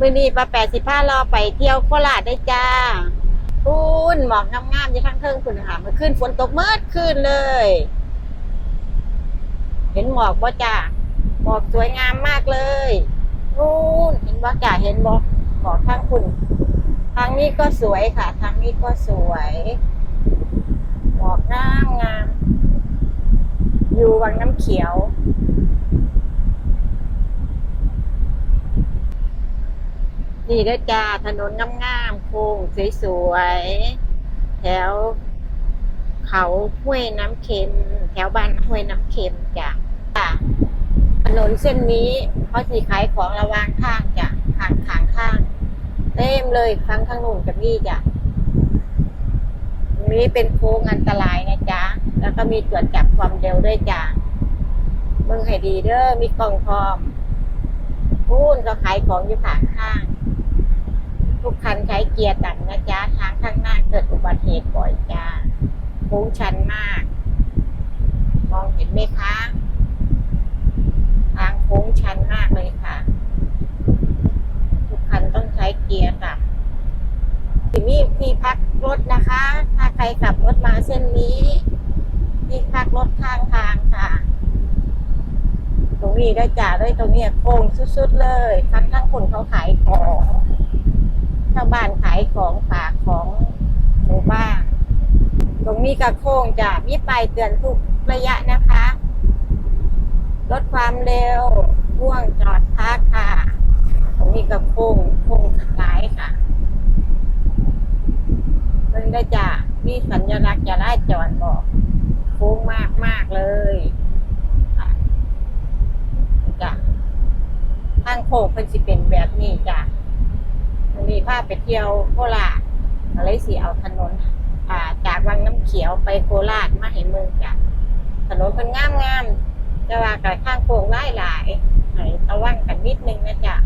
มือนี้ปลาแปดสิบห้ารอไปเที่ยวโคราชได้จ้าปุ้นหมอกงามๆอยู่ทั้งเทิงคุณค่ะมื่อคืนฝนตกเมื่อคืนเลย เห็นหมอกบ่จ้าหมอกสวยงามมากเลยนู่นเห็นบ่จ้าเห็นบ่หมอกทางคุณทางนี้ก็สวยค่ะ ทางนี้ก็สวยหมอกงามงาม อยู่วังน้ำเขียว นี่เด้อจ้าถนนงามๆโค้งสวยๆแถว เขาห้วยน้ำเค็ม แถวบ้านห้วยน้ำเค็มจ้ะถนนเส้นนี้เขาสีขายของระวางข้างจ้ะข้างขางข้างเต็มเลยทั้งข้างนู่นกับนี่จ้ะตรงนี้เป็นโค้งอันตรายนะจ๊ะ แล้วก็มีตรวจจับความเร็วด้วยจ้ะมึงให้ดีเด้อมีกล่องพร้อมพูนก็ขายของอยู่ข้างข้าง ทุกคันใช้เกียร์ต่ำนะจ๊ะทางข้างหน้าเกิดอุบัติเหตุบ่อยจ้าโค้งชันมาก มองเห็นไหมคะ ทางโค้งชันมากเลยค่ะ ทุกคันต้องใช้เกียร์ต่ำที่นี่ที่พักรถนะคะ ถ้าใครขับรถมาเส้นนี้ที่พักรถข้างทางค่ะตรงนี้ได้จ่าด้วยตรงนี้โค้งสุดๆเลยทั้งทั้งคนเขาขายของ ชาวบ้านขายของฝากของหมู่บ้านตรงนี้ก็โค้งจะมีป้ายเตือนทุกระยะนะคะ ลดความเร็วห่วงจอดพักค่ะ ตรงนี้ก็โค้งโค้งหลายค่ะเพิ่งได้จะมีสัญลักษณ์จะได้จอดบอกโค้งมากมากเลยค่ะจ้ะทางโค้งเป็นสิเป็นแบบนี้จ้ะ นนี้พาไปเที่ยวโคราชอะไรสิเอาถนน อ่า จากวังน้ำเขียวไปโคราชมาให้เมืองจ้ะถนนเป็นงามงามๆแต่ว่ากับข้างโค้งหลายหลายๆให้ระวังกันนิดนึงนะจ๊ะ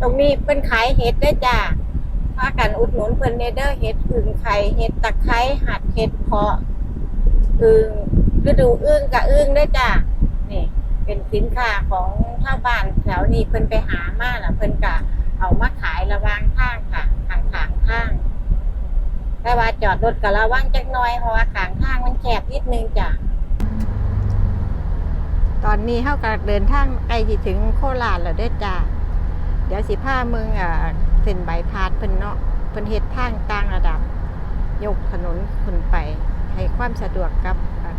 ตรงนี้เป็นขายเห็ดได้จ้ะพากันอุดหนุนเพิ่นเนเดอร์เห็ดอึ่งไข่เห็ดตะไคร้หัดเห็ดเพาะอึ่งฤดูอึ้งกับอึ้งด้วยจ้ะนี่เป็นสินค้าของชาวบ้านแถวนี้เพิ่นไปหามาน่ะเพิ่นกะ เอามาขายระวางข้างค่ะข้างขางข้างแต่ว่าจอดรถก็ระวังจักหน่อยเพราะว่าขางข้างมันแคบนิดนึงจ้ะตอนนี้เฮาก็เดินทางใกล้สิถึงโคราชแล้วเด้อจ้ะเดี๋ยวสิพาเมืองอ่าเส้นใบพาดเพิ่นเนาะเพิ่นเฮ็ดทางต่างระดับ ยกถนนขึ้นไป ให้ความสะดวกกับ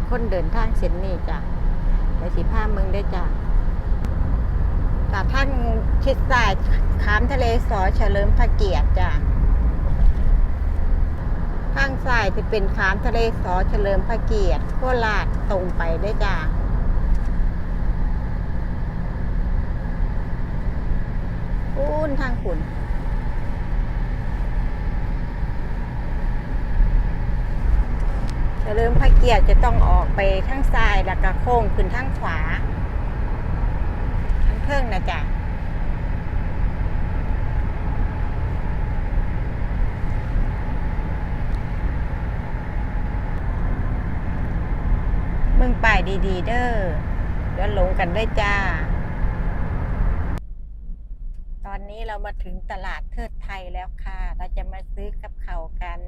คนเดินทางเส้นนี้จ้ะเดี๋ยวสิพาเมืองได้จ้ะ จากทางชิดซ้ายขามทะเลสอเฉลิมพระเกียรติจ้ะข้างซ้ายจะเป็นขามทะเลสอเฉลิมพระเกียรติโคราชตรงไปได้จ้าขุนทางขุนเฉลิมพระเกียรติจะต้องออกไปทางซ้ายแล้วก็โค้งขึ้นทางขวา เพิ่งนะจ๊ะมึงป่ายดีๆ เด้อเดี๋ยวหลงกันด้วยจ้า ตอนนี้เรามาถึงตลาดเทิดไทยแล้วค่ะ เราจะมาซื้อกับเขากัน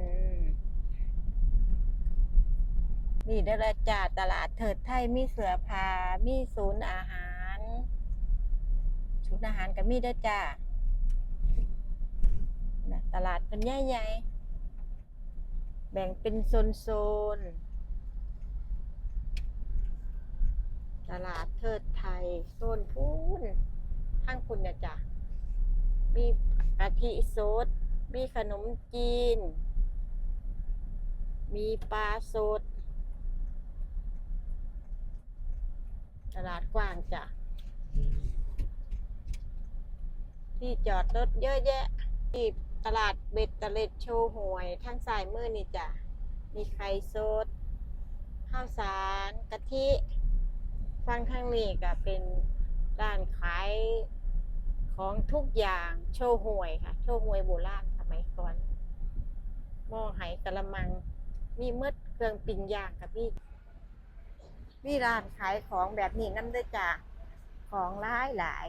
นี่เด้อละจ้าตลาดเทิดไทยมีเสือผามีศูนย์อาหาร ศูนย์อาหารก็มีเด้อจ้าน่ะตลาดเป็นใหญ่ๆแบ่งเป็นโซนๆตลาดเทิดไทยโซนพูนทั้งคุณเนี่ยจ้ะมีกะทิสดมีขนมจีน มีปลาสด ตลาดกว้างจ้ะ ที่จอดรถเยอะแยะที่ตลาดเบ็ดตะเล็ดโชว์หวยทางสายมือนี่จ้ะมีไข่สดข้าวสารกะทิฟังข้างนี้ก็เป็นร้านขายของทุกอย่างโชว์หวยค่ะ โชว์หวยโบราณสมัยก่อนหม้อไหกระมัง มีมืดเครื่องปิ้งย่างค่ะพี่มีร้านขายของแบบนี้น้ำด้วยจ้ะของหลายหลาย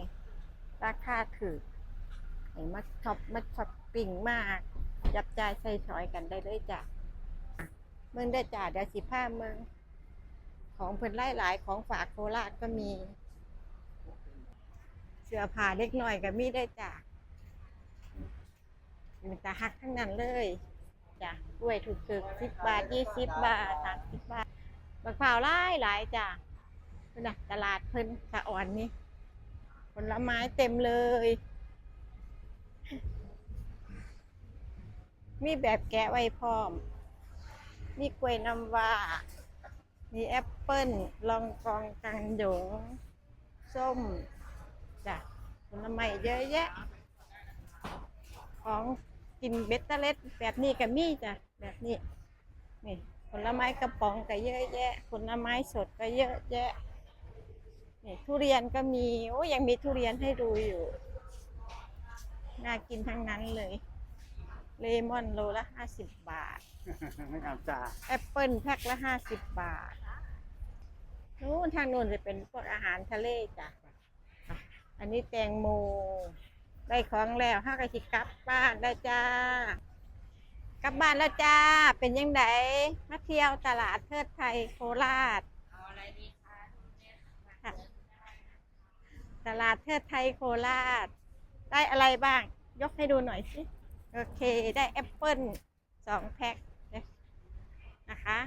ราคาถือ ให้มาช็อปมาช็อปปิ้งมากจับจ่ายใส่ชอยกันได้เลยจ้ะเมืองได้จ้ะเดี๋ยวสิผ้าเมือง ของเพิ่นหลายของฝากโคราชก็มี เสื้อผ้าเล็กหน้อยก็มีได้จ้ะมีแต่ฮักทั้งนั้นเลยจ้ะกล้วยถูกถึกสิบบาทยี่สิบบาทสามสิบบาทมะพร้าวหลายหลายจ้ะนี่นะตลาดเพิ่นสะอ่อนนี่ผลไม้เต็มเลย มีแบบแกะไว้พร้อม มีกล้วยน้ำว้า มีแอปเปิ้ลลองกองกังหยง ส้มจ้ะผลไม้เยอะแยะ ของกินเบตเตอร์เล็ดแบบนี้ก็มีจ้ะ แบบนี้ นี่ผลไม้กระป๋องก็เยอะแยะ ผลไม้สดก็เยอะแยะนี่ทุเรียนก็มี โอ้ยังมีทุเรียนให้ดูอยู่ น่ากินทั้งนั้นเลย เลมอนโลละห้าสิบบาท ไม่เอาจ้าแอปเปิลแพ็คละห้าสิบบาท นู้นทางนู้นจะเป็นพวกอาหารทะเลจ้ะอะอันนี้แตงโม ได้ของแล้วห้ากะสิกลับบ้านแล้วจ้า กลับบ้านแล้วจ้า เป็นยังไงมาเที่ยวตลาดเทิดไทยโคราชค่ะตลาดเทิดไทยโคราช ได้อะไรบ้าง ยกให้ดูหน่อยสิ โอเคได้แอปเปิลสองแพ็คนะคะ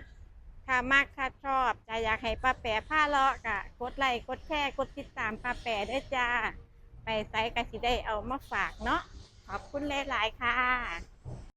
ถ้ามากถ้าชอบจะอยากให้ป้าแปะผ้าเลาะกะกดไลค์กดแชร์กดติดตามป้าแปะด้วยจ้า ไปไซส์กสิได้เอามาฝากเนาะขอบคุณหลาย ๆ ค่ะ